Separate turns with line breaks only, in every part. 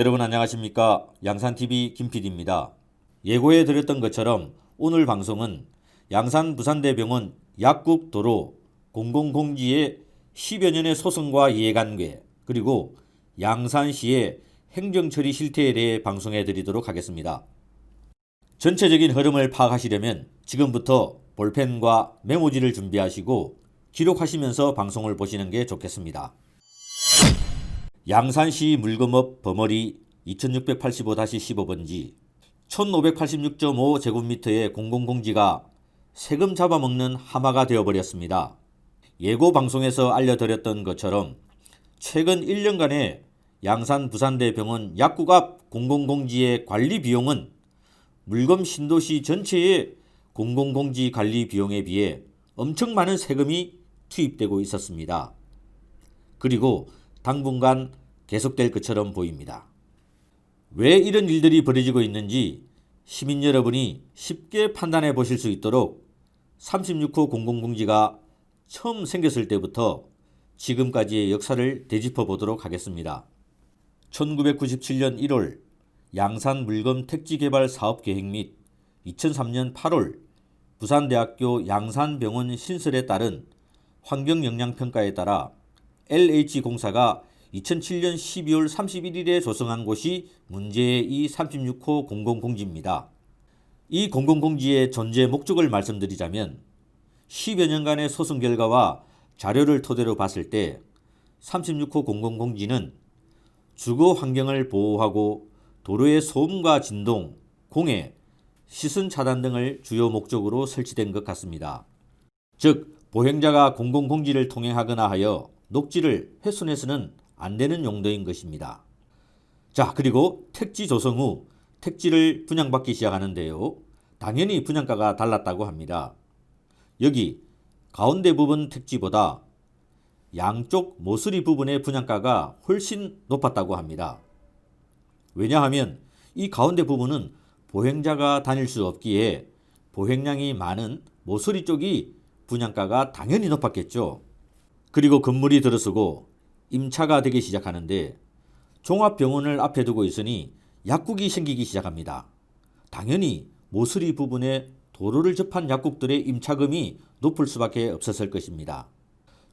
여러분 안녕하십니까 양산TV 김PD입니다. 예고해 드렸던 것처럼 오늘 방송은 양산 부산대병원 약국 도로 공공공지의 10여 년의 소송과 이해관계 그리고 양산시의 행정처리 실태에 대해 방송해 드리도록 하겠습니다. 전체적인 흐름을 파악하시려면 지금부터 볼펜과 메모지를 준비하시고 기록하시면서 방송을 보시는 게 좋겠습니다. 양산시 물금업 버머리 2685-15번지 1586.5제곱미터의 공공공지가 세금 잡아먹는 하마가 되어버렸습니다. 예고 방송에서 알려드렸던 것처럼 최근 1년간의 양산 부산대병원 약국 앞 공공공지의 관리 비용은 물금 신도시 전체의 공공공지 관리 비용에 비해 엄청 많은 세금이 투입되고 있었습니다. 그리고 당분간 계속될 것처럼 보입니다. 왜 이런 일들이 벌어지고 있는지 시민 여러분이 쉽게 판단해 보실 수 있도록 36호 공공공지가 처음 생겼을 때부터 지금까지의 역사를 되짚어 보도록 하겠습니다. 1997년 1월 양산 물금 택지 개발 사업 계획 및 2003년 8월 부산대학교 양산병원 신설에 따른 환경 영향 평가에 따라 LH공사가 2007년 12월 31일에 조성한 곳이 문제의 이 36호 공공공지입니다. 이 공공공지의 존재 목적을 말씀드리자면 10여 년간의 소송 결과와 자료를 토대로 봤을 때 36호 공공공지는 주거 환경을 보호하고 도로의 소음과 진동, 공해, 시선 차단 등을 주요 목적으로 설치된 것 같습니다. 즉, 보행자가 공공공지를 통행하거나 하여 녹지를 훼손해서는 안 되는 용도인 것입니다. 자, 그리고 택지 조성 후 택지를 분양받기 시작하는데요. 당연히 분양가가 달랐다고 합니다. 여기 가운데 부분 택지보다 양쪽 모서리 부분의 분양가가 훨씬 높았다고 합니다. 왜냐하면 이 가운데 부분은 보행자가 다닐 수 없기에 보행량이 많은 모서리 쪽이 분양가가 당연히 높았겠죠. 그리고 건물이 들어서고 임차가 되기 시작하는데 종합병원을 앞에 두고 있으니 약국이 생기기 시작합니다. 당연히 모서리 부분에 도로를 접한 약국들의 임차금이 높을 수밖에 없었을 것입니다.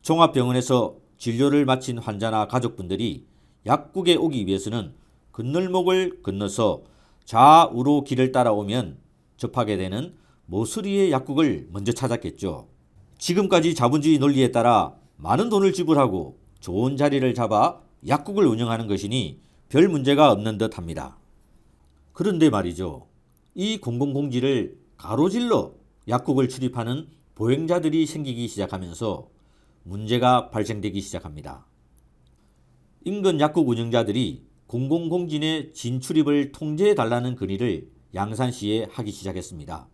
종합병원에서 진료를 마친 환자나 가족분들이 약국에 오기 위해서는 건널목을 건너서 좌우로 길을 따라오면 접하게 되는 모서리의 약국을 먼저 찾았겠죠. 지금까지 자본주의 논리에 따라 많은 돈을 지불하고 좋은 자리를 잡아 약국을 운영하는 것이니 별 문제가 없는 듯 합니다. 그런데 말이죠. 이 공공공지를 가로질러 약국을 출입하는 보행자들이 생기기 시작하면서 문제가 발생되기 시작합니다. 인근 약국 운영자들이 공공공진의 진출입을 통제해 달라는 건의를 양산시에 하기 시작했습니다.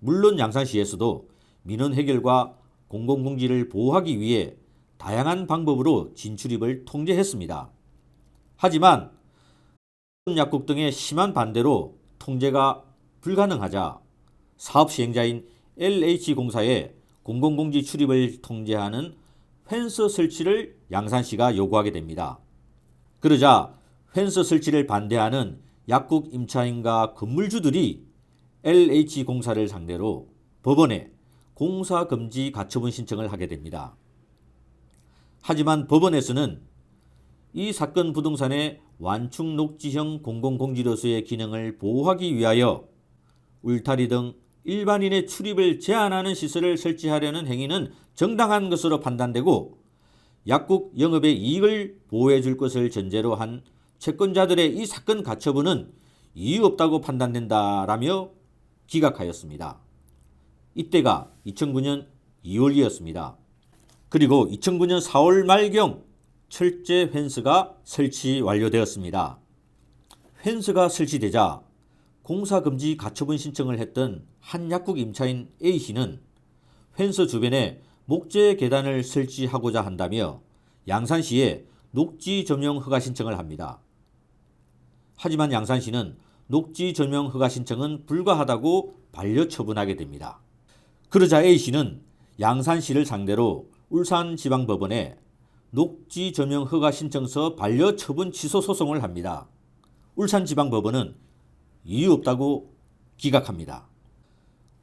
물론 양산시에서도 민원 해결과 공공공지를 보호하기 위해 다양한 방법으로 진출입을 통제했습니다. 하지만 약국 등의 심한 반대로 통제가 불가능하자 사업 시행자인 LH공사에 공공공지 출입을 통제하는 펜스 설치를 양산시가 요구하게 됩니다. 그러자 펜스 설치를 반대하는 약국 임차인과 건물주들이 LH공사를 상대로 법원에 공사금지 가처분 신청을 하게 됩니다. 하지만 법원에서는 이 사건 부동산의 완충 녹지형 공공공지로서의 기능을 보호하기 위하여 울타리 등 일반인의 출입을 제한하는 시설을 설치하려는 행위는 정당한 것으로 판단되고 약국 영업의 이익을 보호해 줄 것을 전제로 한 채권자들의 이 사건 가처분은 이유 없다고 판단된다라며 기각하였습니다. 이때가 2009년 2월이었습니다. 그리고 2009년 4월 말경 철제 펜스가 설치 완료되었습니다. 펜스가 설치되자 공사금지 가처분 신청을 했던 한 약국 임차인 A씨는 펜스 주변에 목재 계단을 설치하고자 한다며 양산시에 녹지 점용 허가 신청을 합니다. 하지만 양산시는 녹지 점용 허가 신청은 불가하다고 반려 처분하게 됩니다. 그러자 A씨는 양산시를 상대로 울산지방법원에 녹지 점용 허가 신청서 반려 처분 취소 소송을 합니다. 울산지방법원은 이유 없다고 기각합니다.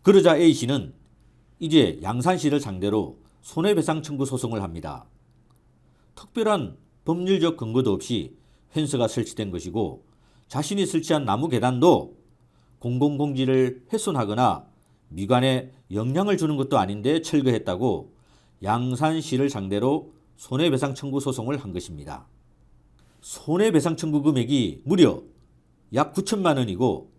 그러자 A씨는 이제 양산시를 상대로 손해배상 청구 소송을 합니다. 특별한 법률적 근거도 없이 펜스가 설치된 것이고 자신이 설치한 나무 계단도 공공공지를 훼손하거나 미관에 영향을 주는 것도 아닌데 철거했다고 양산시를 상대로 손해배상 청구 소송을 한 것입니다. 손해배상 청구 금액이 무려 약 9천만 원이고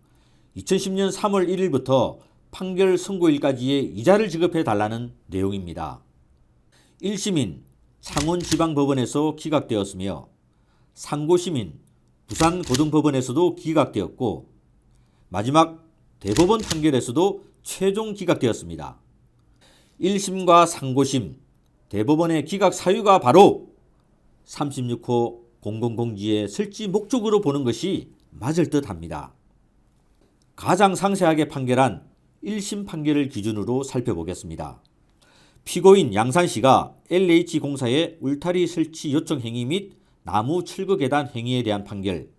2010년 3월 1일부터 판결 선고일까지의 이자를 지급해 달라는 내용입니다. 1심인 창원지방법원에서 기각되었으며 상고심인 부산고등법원에서도 기각되었고 마지막 대법원 판결에서도 최종 기각되었습니다. 1심과 상고심, 대법원의 기각 사유가 바로 36호 공공공지의 설치 목적으로 보는 것이 맞을 듯 합니다. 가장 상세하게 판결한 1심 판결을 기준으로 살펴보겠습니다. 피고인 양산시가 LH공사의 울타리 설치 요청 행위 및 나무 철거 계단 행위에 대한 판결.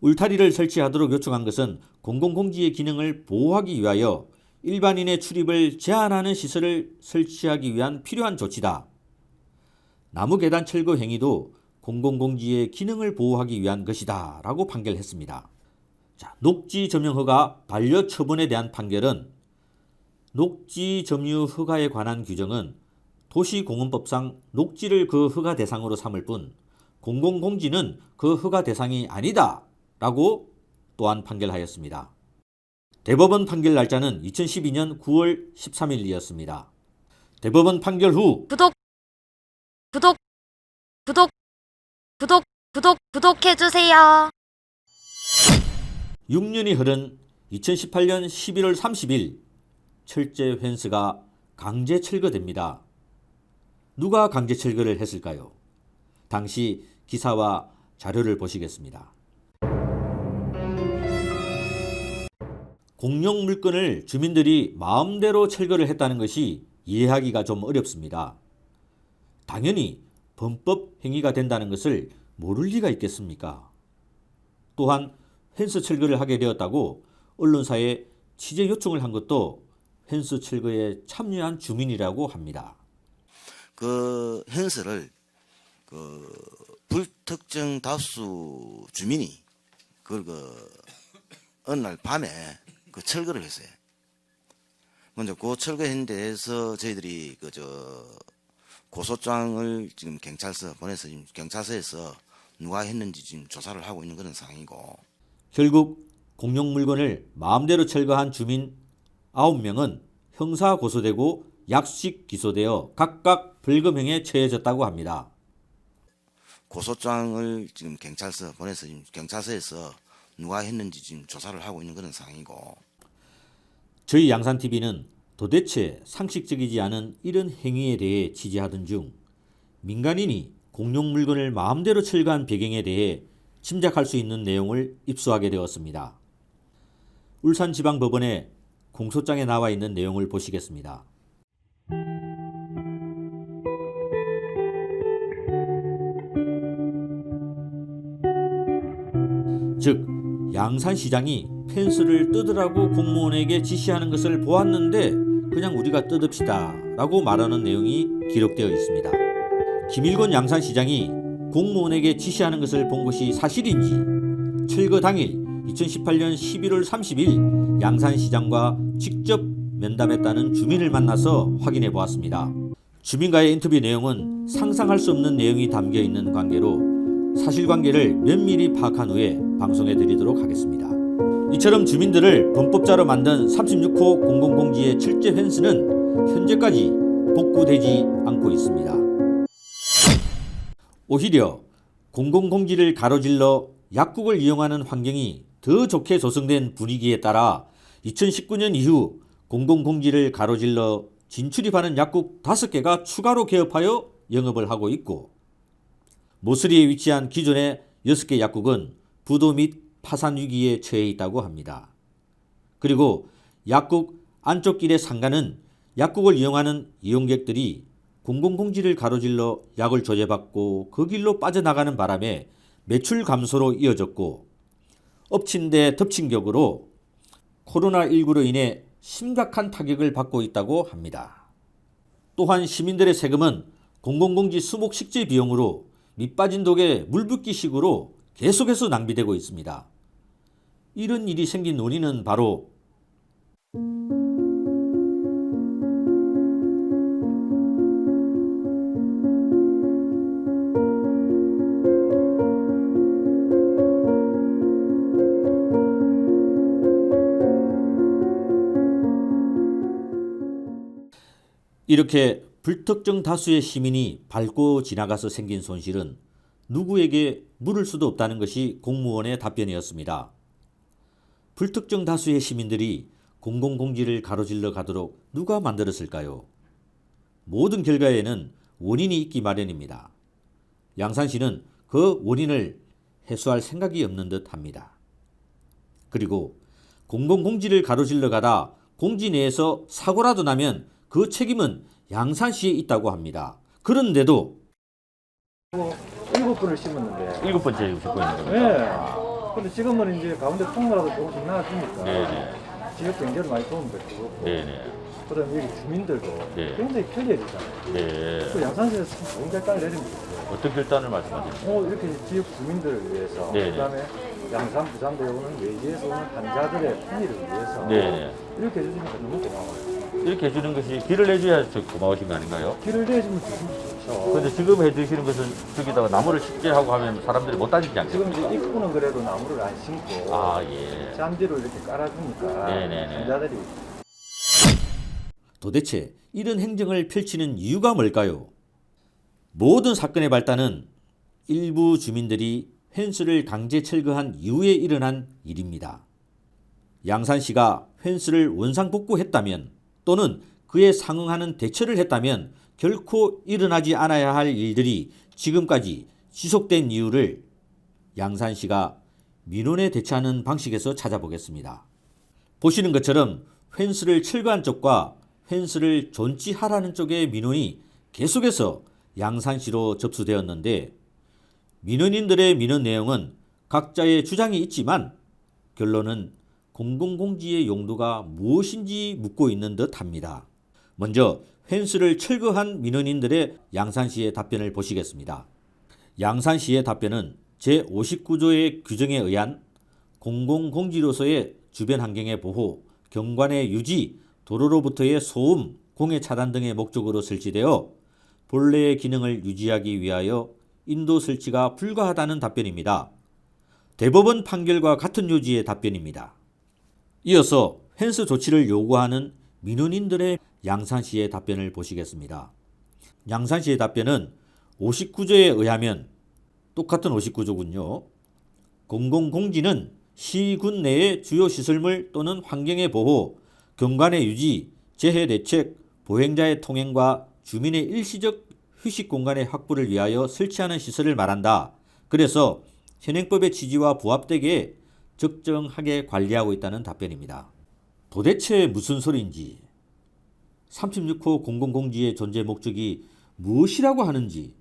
울타리를 설치하도록 요청한 것은 공공공지의 기능을 보호하기 위하여 일반인의 출입을 제한하는 시설을 설치하기 위한 필요한 조치다. 나무 계단 철거 행위도 공공공지의 기능을 보호하기 위한 것이다. 라고 판결했습니다. 자, 녹지 점용 허가 반려 처분에 대한 판결은 녹지 점유 허가에 관한 규정은 도시공원법상 녹지를 그 허가 대상으로 삼을 뿐 공공공지는 그 허가 대상이 아니다. 라고 또한 판결하였습니다. 대법원 판결 날짜는 2012년 9월 13일이었습니다. 대법원 판결 후
구독, 구독, 구독, 구독, 구독, 구독해 주세요.
6년이 흐른 2018년 11월 30일 철제 펜스가 강제 철거됩니다. 누가 강제 철거를 했을까요? 당시 기사와 자료를 보시겠습니다. 공용 물건을 주민들이 마음대로 철거를 했다는 것이 이해하기가 좀 어렵습니다. 당연히 범법 행위가 된다는 것을 모를 리가 있겠습니까? 또한 펜스 철거를 하게 되었다고 언론사에 취재 요청을 한 것도 펜스 철거에 참여한 주민이라고 합니다.
그 현수를 그 불특정 다수 주민이 그걸 그 어느 날 밤에 그 철거를 했어요. 먼저 그 철거한 데에서 저희들이 그 저 고소장을 지금 경찰서 보내서 지금 경찰서에서 누가 했는지 지금 조사를 하고 있는 그런 상황이고
결국 공용 물건을 마음대로 철거한 주민 9명은 형사 고소되고 약식 기소되어 각각 벌금형에 처해졌다고 합니다.
고소장을 지금 경찰서 보내서 지금 경찰서에서 누가 했는지 지금 조사를 하고 있는 그런 상황이고
저희 양산TV는 도대체 상식적이지 않은 이런 행위에 대해 취재하던 중 민간인이 공용 물건을 마음대로 철거한 배경에 대해 짐작할 수 있는 내용을 입수하게 되었습니다. 울산지방법원의 공소장에 나와 있는 내용을 보시겠습니다. 양산시장이 펜스를 뜯으라고 공무원에게 지시하는 것을 보았는데 그냥 우리가 뜯읍시다 라고 말하는 내용이 기록되어 있습니다. 김일권 양산시장이 공무원에게 지시하는 것을 본 것이 사실인지 철거 당일 2018년 11월 30일 양산시장과 직접 면담했다는 주민을 만나서 확인해 보았습니다. 주민과의 인터뷰 내용은 상상할 수 없는 내용이 담겨 있는 관계로 사실관계를 면밀히 파악한 후에 방송해 드리도록 하겠습니다. 이처럼 주민들을 범법자로 만든 36호 공공공지의 철제 펜스는 현재까지 복구되지 않고 있습니다. 오히려 공공공지를 가로질러 약국을 이용하는 환경이 더 좋게 조성된 분위기에 따라 2019년 이후 공공공지를 가로질러 진출입하는 약국 5개가 추가로 개업하여 영업을 하고 있고 모서리에 위치한 기존의 6개 약국은 부도 및 파산 위기에 처해 있다고 합니다. 그리고 약국 안쪽 길의 상가는 약국을 이용하는 이용객들이 공공공지를 가로질러 약을 조제받고 그 길로 빠져나가는 바람에 매출 감소로 이어졌고 엎친 데 덮친 격으로 코로나19로 인해 심각한 타격을 받고 있다고 합니다. 또한 시민들의 세금은 공공공지 수목 식재 비용으로 밑빠진 독에 물 붓기식으로 계속해서 낭비되고 있습니다. 이런 일이 생긴 원인은 바로 이렇게 불특정 다수의 시민이 밟고 지나가서 생긴 손실은 누구에게 물을 수도 없다는 것이 공무원의 답변이었습니다. 불특정 다수의 시민들이 공공공지를 가로질러 가도록 누가 만들었을까요? 모든 결과에는 원인이 있기 마련입니다. 양산시는 그 원인을 해소할 생각이 없는 듯 합니다. 그리고 공공공지를 가로질러 가다 공지 내에서 사고라도 나면 그 책임은 양산시에 있다고 합니다. 그런데도
일곱 분을 심었는데.
일곱 번째 짓고 있는 겁니다.
네. 근데 지금은 이제 가운데 통로라도 조금씩 나와주니까
네네.
지역 경제를 많이 도움 될 거고.
네네.
그다음 여기 주민들도
네.
굉장히 편리해지잖아요.
네.
그 양산시에서 참 좋은 결단을 내리면 좋겠어요.
어떤 결단을 말씀하시는
어, 이렇게 지역 주민들을 위해서,
네네.
그다음에 양산, 부산대에 오는 외지에서 오는 환자들의 편의를 위해서
네네.
이렇게 해주니까 너무 고마워요.
이렇게 해주는 것이 길을 내줘야 저 고마우신 거 아닌가요?
길을 내주면 좋죠.
근데 지금 해주시는 것은 저기다가 나무를 식재하고 하면 사람들이 못 다니지
지금
않겠어요?
이제 입구는 그래도 나무를 안 심고
아, 예.
잔디로 이렇게 깔아주니까
네네네.
환자들이
도대체 이런 행정을 펼치는 이유가 뭘까요? 모든 사건의 발단은 일부 주민들이 펜스를 강제 철거한 이후에 일어난 일입니다. 양산시가 펜스를 원상복구했다면 또는 그에 상응하는 대처를 했다면 결코 일어나지 않아야 할 일들이 지금까지 지속된 이유를 양산시가 민원에 대처하는 방식에서 찾아보겠습니다. 보시는 것처럼 펜스를 철거한 쪽과 펜스를 존치하라는 쪽의 민원이 계속해서 양산시로 접수되었는데 민원인들의 민원 내용은 각자의 주장이 있지만 결론은 공공공지의 용도가 무엇인지 묻고 있는 듯 합니다. 먼저 펜스를 철거한 민원인들의 양산시의 답변을 보시겠습니다. 양산시의 답변은 제59조의 규정에 의한 공공공지로서의 주변 환경의 보호, 경관의 유지, 도로로부터의 소음, 공해 차단 등의 목적으로 설치되어 본래의 기능을 유지하기 위하여 인도 설치가 불가하다는 답변입니다. 대법원 판결과 같은 요지의 답변입니다. 이어서 펜스 조치를 요구하는 민원인들의 양산시의 답변을 보시겠습니다. 양산시의 답변은 59조에 의하면 똑같은 59조군요. 공공공지는 시군 내의 주요 시설물 또는 환경의 보호, 경관의 유지, 재해 대책, 보행자의 통행과 주민의 일시적 휴식 공간의 확보를 위하여 설치하는 시설을 말한다. 그래서 현행법의 취지와 부합되게 적정하게 관리하고 있다는 답변입니다. 도대체 무슨 소리인지 36호 공공공지의 존재 목적이 무엇이라고 하는지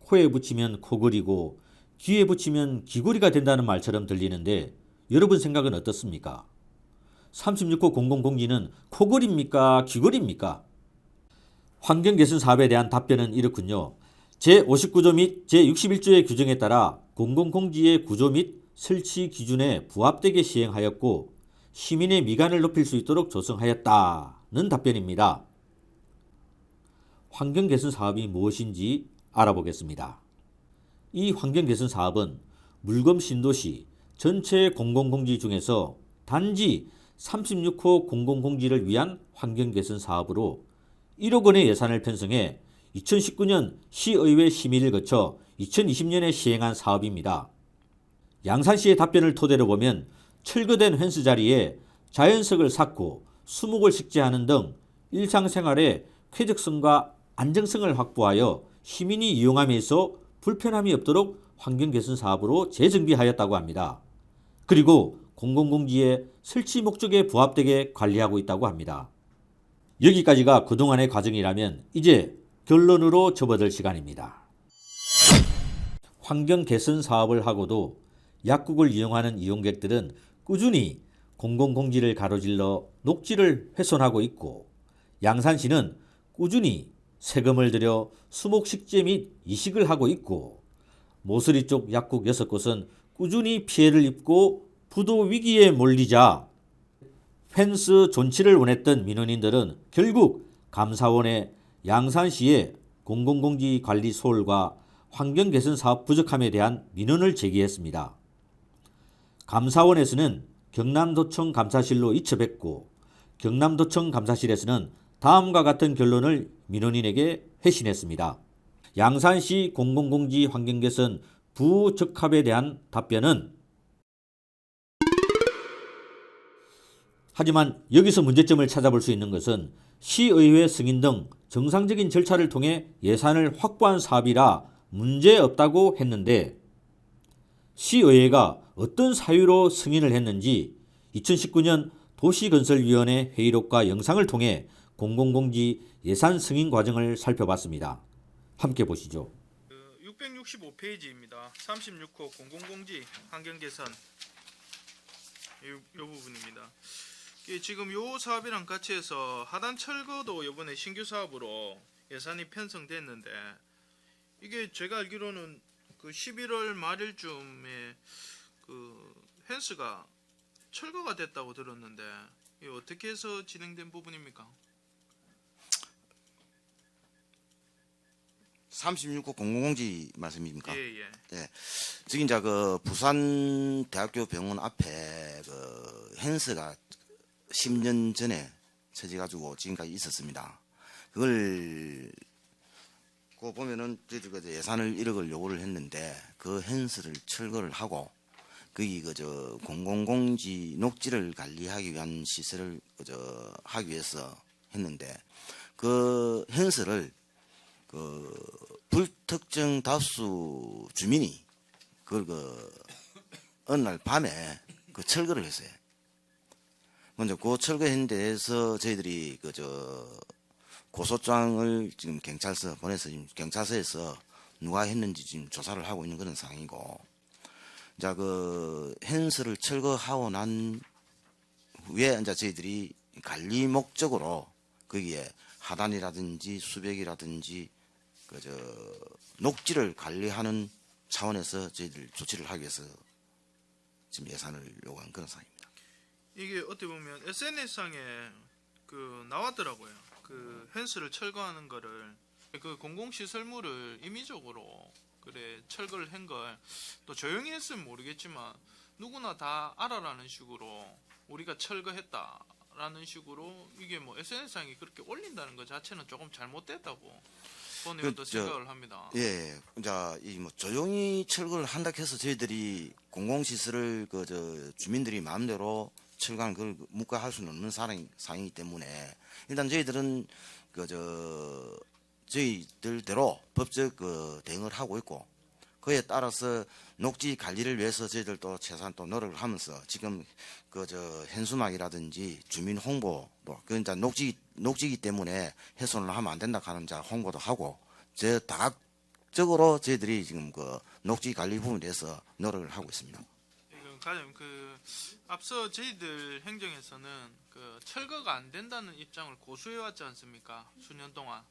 코에 붙이면 코골이고 귀에 붙이면 귀골이가 된다는 말처럼 들리는데 여러분 생각은 어떻습니까? 36호 공공공지는 코골입니까? 귀골입니까? 환경 개선 사업에 대한 답변은 이렇군요. 제59조 및 제61조의 규정에 따라 공공공지의 구조 및 설치 기준에 부합되게 시행하였고 시민의 미관을 높일 수 있도록 조성하였다는 답변입니다. 환경 개선 사업이 무엇인지 알아보겠습니다. 이 환경 개선 사업은 물검 신도시 전체 공공공지 중에서 단지 36호 공공공지를 위한 환경 개선 사업으로 1억 원의 예산을 편성해 2019년 시의회 심의를 거쳐 2020년에 시행한 사업입니다. 양산시의 답변을 토대로 보면 철거된 펜스 자리에 자연석을 쌓고 수목을 식재하는 등 일상생활의 쾌적성과 안정성을 확보하여 시민이 이용함에 있어 불편함이 없도록 환경 개선 사업으로 재정비하였다고 합니다. 그리고 공공공지의 설치 목적에 부합되게 관리하고 있다고 합니다. 여기까지가 그동안의 과정이라면 이제 결론으로 접어들 시간입니다. 환경 개선 사업을 하고도 약국을 이용하는 이용객들은 꾸준히 공공공지를 가로질러 녹지를 훼손하고 있고 양산시는 꾸준히 세금을 들여 수목식재 및 이식을 하고 있고 모서리 쪽 약국 6곳은 꾸준히 피해를 입고 부도 위기에 몰리자 펜스 존치를 원했던 민원인들은 결국 감사원에 양산시의 공공공지 관리 소홀과 환경 개선 사업 부족함에 대한 민원을 제기했습니다. 감사원에서는 경남도청 감사실로 이첩했고 경남도청 감사실에서는 다음과 같은 결론을 민원인에게 회신했습니다. 양산시 공공공지 환경개선 부적합에 대한 답변은 하지만 여기서 문제점을 찾아볼 수 있는 것은 시의회 승인 등 정상적인 절차를 통해 예산을 확보한 사업이라 문제 없다고 했는데 시의회가 어떤 사유로 승인을 했는지 2019년 도시건설위원회 회의록과 영상을 통해 공공공지 예산 승인 과정을 살펴봤습니다. 함께 보시죠.
665페이지입니다. 36호 공공공지 환경개선 이, 요 부분입니다. 지금 요 사업이랑 같이 해서 하단 철거도 이번에 신규 사업으로 예산이 편성됐는데 이게 제가 알기로는 그 11월 말일쯤에 그 펜스가 철거가 됐다고 들었는데 이 어떻게 해서 진행된 부분입니까?
36호 공공공지 말씀입니까?
예 예.
지금 이제 그 부산 대학교 병원 앞에 그 헨스가 10년 전에 쳐져가지고 지금까지 있었습니다. 그걸 그 보면은 저희들 그 예산을 1억을 요구를 했는데 그 헨스를 철거를 하고 거기 그저 공공공지 녹지를 관리하기 위한 시설을 그저 하기 위해서 했는데 그 헨스를 그 불특정 다수 주민이 그걸 그 어느 날 밤에 그 철거를 했어요. 먼저 그 철거한 데에서 저희들이 그저 고소장을 지금 경찰서 보내서 지금 경찰서에서 누가 했는지 지금 조사를 하고 있는 그런 상황이고 자 그 헨스를 철거하고 난 후에 이제 저희들이 관리 목적으로 거기에 하단이라든지 수백이라든지 그 저 녹지를 관리하는 차원에서 저희들 조치를 하기 위해서 지금 예산을 요구한 그런 상황입니다.
이게 어떻게 보면 SNS상에 그 나왔더라고요. 그 펜스를 철거하는 거를 그 공공시 설물을 임의적으로 그래 철거를 한 걸 또 조용히 했으면 모르겠지만 누구나 다 알아라는 식으로 우리가 철거했다라는 식으로 이게 뭐 SNS상에 그렇게 올린다는 것 자체는 조금 잘못됐다고 저는
그,
생각을 합니다.
예, 자, 이 뭐 조용히 철거를 한다 해서 저희들이 공공시설을 그 저 주민들이 마음대로 철거한 그걸 묵과할 수는 없는 상황, 상황이기 때문에 일단 저희들은 그 저 저희들대로 법적 그 대응을 하고 있고 그에 따라서 녹지 관리를 위해서 저희들도 최소한 또 노력을 하면서 지금 그 저 현수막이라든지 주민 홍보도 그 이제 녹지 녹지기 때문에 훼손을 하면 안 된다 하는 자 홍보도 하고 저 다각적으로 저희들이 지금 그 녹지 관리 부분에 대해서 노력을 하고 있습니다.
가장 그 앞서 저희들 행정에서는 그 철거가 안 된다는 입장을 고수해 왔지 않습니까? 수년 동안.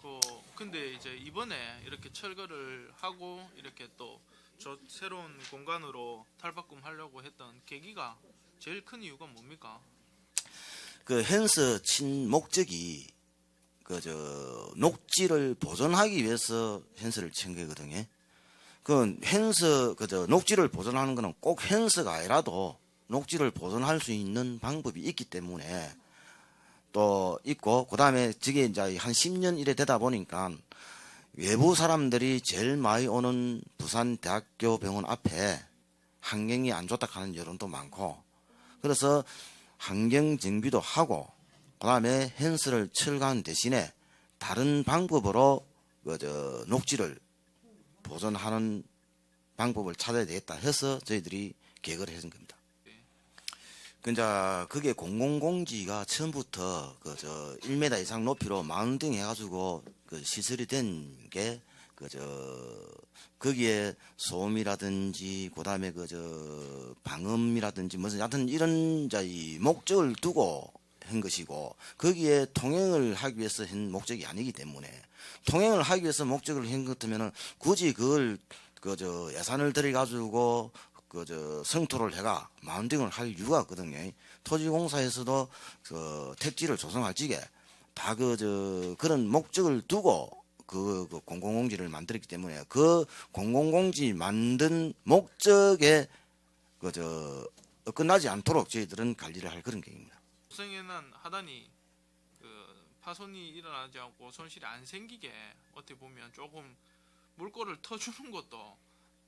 그 근데 이제 이번에 이렇게 철거를 하고 이렇게 또 저 새로운 공간으로 탈바꿈 하려고 했던 계기가 제일 큰 이유가 뭡니까?
그 헨스 친 목적이 그 저 녹지를 보존하기 위해서 헨스를 친 거거든요. 그 헨스 그저 녹지를 보존하는 거는 꼭 헨스가 아니라도 녹지를 보존할 수 있는 방법이 있기 때문에 또 있고 그다음에 저게 이제 한 10년 이래 되다 보니까 외부 사람들이 제일 많이 오는 부산 대학교 병원 앞에 환경이 안 좋다 하는 여론도 많고 그래서 환경 정비도 하고 그다음에 헨스를 철거한 대신에 다른 방법으로 그저 녹지를 보존하는 방법을 찾아야 되겠다 해서 저희들이 계획을 해준 겁니다. 근데 그게 공공공지가 처음부터 그 저 1m 이상 높이로 마운딩 해가지고 그 시설이 된 게 그 저 거기에 소음이라든지 그다음에 그 저 방음이라든지 무슨 하여튼 이런 자이 목적을 두고 한 것이고 거기에 통행을 하기 위해서 한 목적이 아니기 때문에 통행을 하기 위해서 목적을 한것 같으면은 굳이 그걸 그 저 예산을 들여 가지고 그 저 성토를 해가 마운딩을 할 이유가 없거든요. 토지공사에서도 그 택지를 조성할 적에 다 그 저 그런 목적을 두고 그, 그 공공공지를 만들었기 때문에 그 공공공지 만든 목적에 그 저 끝나지 않도록 저희들은 관리를 할 그런 계획입니다.
고생에 난 하단이 그 파손이 일어나지 않고 손실이 안 생기게 어떻게 보면 조금 물꼬를 터주는 것도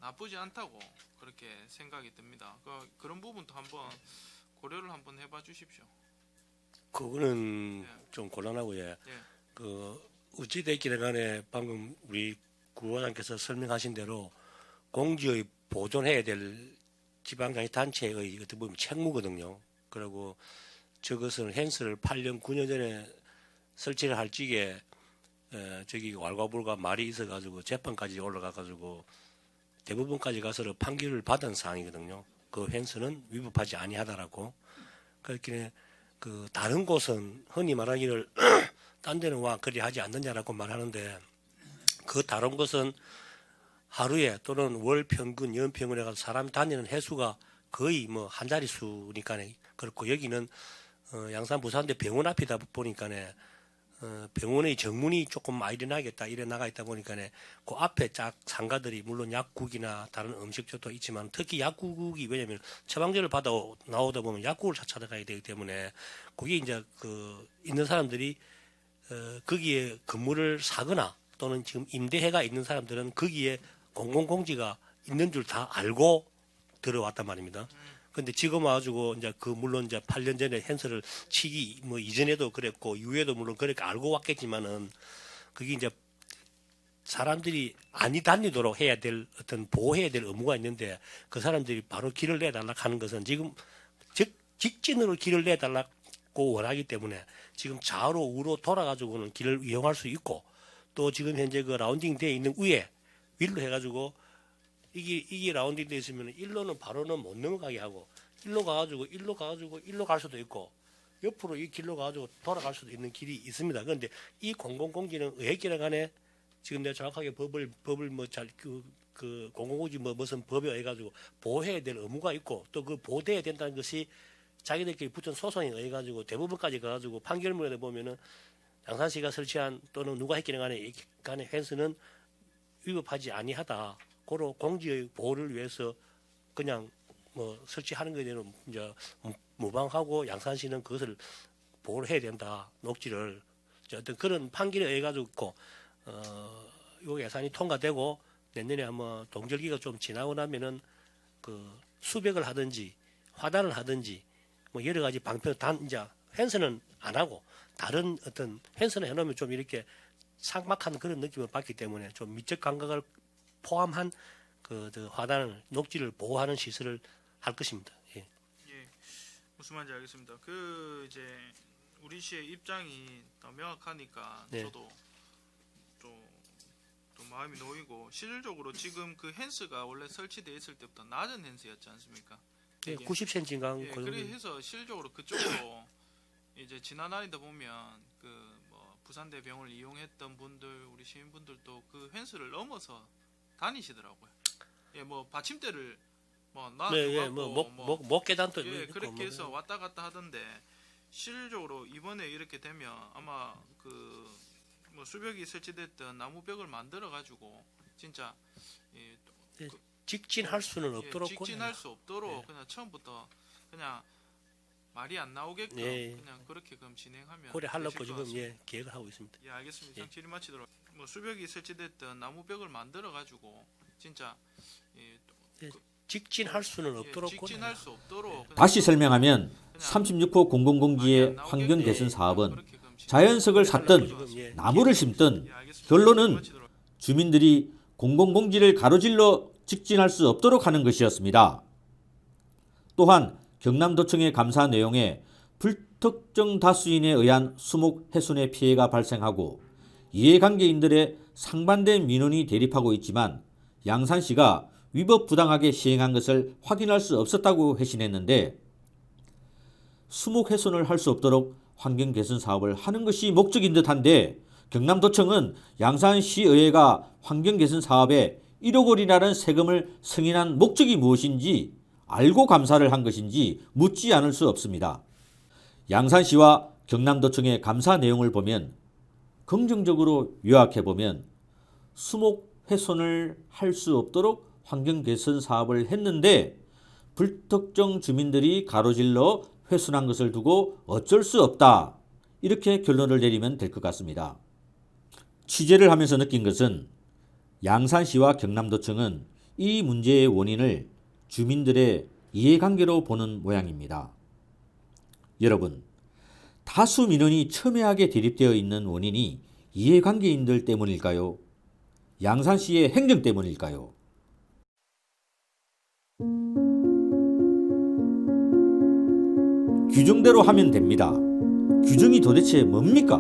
나쁘지 않다고 그렇게 생각이 듭니다. 그, 그런 부분도 한번 고려를 한번 해봐 주십시오.
그거는
예.
좀 곤란하고요.
예.
그 어찌 됐기를 간에 방금 우리 구호장께서 설명하신 대로 공지의 보존해야 될 지방자치 단체의 어떻게 보면 책무거든요. 그리고 저것을 헨스를 8년 9년 전에 설치를 할 적에 에, 저기 왈가불가 말이 있어가지고 재판까지 올라가가지고 대부분까지 가서 판결을 받은 사항이거든요. 그 헨스는 위법하지 아니하다라고 그렇게 그 다른 곳은 흔히 말하기를 딴 데는 와 그리 하지 않느냐라고 말하는데 그 다른 곳은 하루에 또는 월 평균 연 평균에 가서 사람 다니는 횟수가 거의 뭐 한 자리 수니까 그렇고 여기는 어, 양산 부산대 병원 앞이다 보니까네 어, 병원의 정문이 조금 아이러나겠다 이래 나가 있다 보니까네 그 앞에 쫙 상가들이 물론 약국이나 다른 음식점도 있지만 특히 약국이 왜냐면 처방전을 받아 나오다 보면 약국을 찾아가야 되기 때문에 그게 이제 그 있는 사람들이 어, 거기에 건물을 사거나 또는 지금 임대해가 있는 사람들은 거기에 공공공지가 있는 줄 다 알고 들어왔단 말입니다. 근데 지금 와가지고 이제 그 물론 이제 8년 전에 hen스를 치기 뭐 이전에도 그랬고 이후에도 물론 그렇게 알고 왔겠지만은 그게 이제 사람들이 아니 다니도록 해야 될 어떤 보호해야 될 의무가 있는데 그 사람들이 바로 길을 내달라 하는 것은 지금 즉 직진으로 길을 내달라고 원하기 때문에 지금 좌로 우로 돌아가지고는 길을 이용할 수 있고 또 지금 현재 그 라운딩 돼 있는 위에 위로 해가지고 이게 이게 라운딩 돼 있으면 일로는 바로는 못 넘어가게 하고 일로 가가지고 일로 가가지고 일로 갈 수도 있고 옆으로 이 길로 가가지고 돌아갈 수도 있는 길이 있습니다. 그런데 이 공공공지는 의회기랑 간에 지금 내가 정확하게 법을 법을 뭐잘그 그 공공공지 뭐 무슨 법에 의해 가지고 보호해야 될 의무가 있고 또 그 보호돼야 된다는 것이 자기들끼리 붙은 소송에 의해 가지고 대부분까지 가가지고 판결문에 보면은 양산시가 설치한 또는 누가 했기는 간에 이 간에 펜스는 위법하지 아니하다. 고로 공지의 보호를 위해서 그냥 뭐 설치하는 것에 대한 이제 무방하고 양산시는 그것을 보호를 해야 된다. 녹지를 어떤 그런 판결에 의해 가지고 어, 요 예산이 통과되고 내년에 아마 동절기가 좀 지나고 나면은 그 수백을 하든지 화단을 하든지 뭐 여러 가지 방편 단 이제 펜스는 안 하고 다른 어떤 펜스는 해놓으면 좀 이렇게 삭막한 그런 느낌을 받기 때문에 좀 미적 감각을 포함한 그, 그 화단을 녹지를 보호하는 시설을 할 것입니다. 예.
예, 무슨 말인지 알겠습니다. 그 이제 우리 시의 입장이 더 명확하니까
네.
저도 또, 또 마음이 놓이고 실질적으로 지금 그 헨스가 원래 설치되어 있을 때부터 낮은 헨스였지 않습니까?
예,
이게.
90cm인가
예,
그 정도.
그래서 실질적으로 그쪽으로 이제 지나다니다 보면 그 뭐 부산대병을 이용했던 분들 우리 시민분들도 그 펜스를 넘어서 다니시더라고요. 예, 뭐 받침대를 뭐 놔두고
네, 예, 뭐목목 계단도
예,
있고
그렇게
뭐.
해서 왔다 갔다 하던데 실질적으로 이번에 이렇게 되면 아마 그 뭐 수벽이 설치됐던 나무벽을 만들어 가지고 진짜 예, 또
직진할 수는
예,
없도록
직진할 수 없도록
예.
그냥 처음부터 그냥 말이 안 나오게끔
예.
그냥 그렇게 그럼 진행하면
고려 하려고 지금. 예 계획을 하고 있습니다.
예 알겠습니다.
예.
질의 마치도록 뭐 수벽이 설치됐던 나무벽을 만들어 가지고 진짜 예, 또
직진할 수는
예,
없도록
직진할 수 없도록 그냥
다시 설명하면
그냥
36호
말이
공공공지의 환경 개선 사업은 자연석을 샀든
예,
나무를 심든
예.
결론은 주민들이 공공공지를 가로질러 직진할 수 없도록 하는 것이었습니다. 또한 경남도청의 감사 내용에 불특정 다수인에 의한 수목 훼손의 피해가 발생하고 이해관계인들의 상반된 민원이 대립하고 있지만 양산시가 위법 부당하게 시행한 것을 확인할 수 없었다고 회신했는데 수목 훼손을 할 수 없도록 환경 개선 사업을 하는 것이 목적인 듯한데 경남도청은 양산시의회가 환경 개선 사업에 1억 원이라는 세금을 승인한 목적이 무엇인지 알고 감사를 한 것인지 묻지 않을 수 없습니다. 양산시와 경남도청의 감사 내용을 보면 긍정적으로 요약해 보면 수목 훼손을 할 수 없도록 환경 개선 사업을 했는데 불특정 주민들이 가로질러 훼손한 것을 두고 어쩔 수 없다. 이렇게 결론을 내리면 될 것 같습니다. 취재를 하면서 느낀 것은 양산시와 경남도청은 이 문제의 원인을 주민들의 이해관계로 보는 모양입니다. 여러분, 다수 민원이 첨예하게 대립되어 있는 원인이 이해관계인들 때문일까요? 양산시의 행정 때문일까요? 규정대로 하면 됩니다. 규정이 도대체 뭡니까?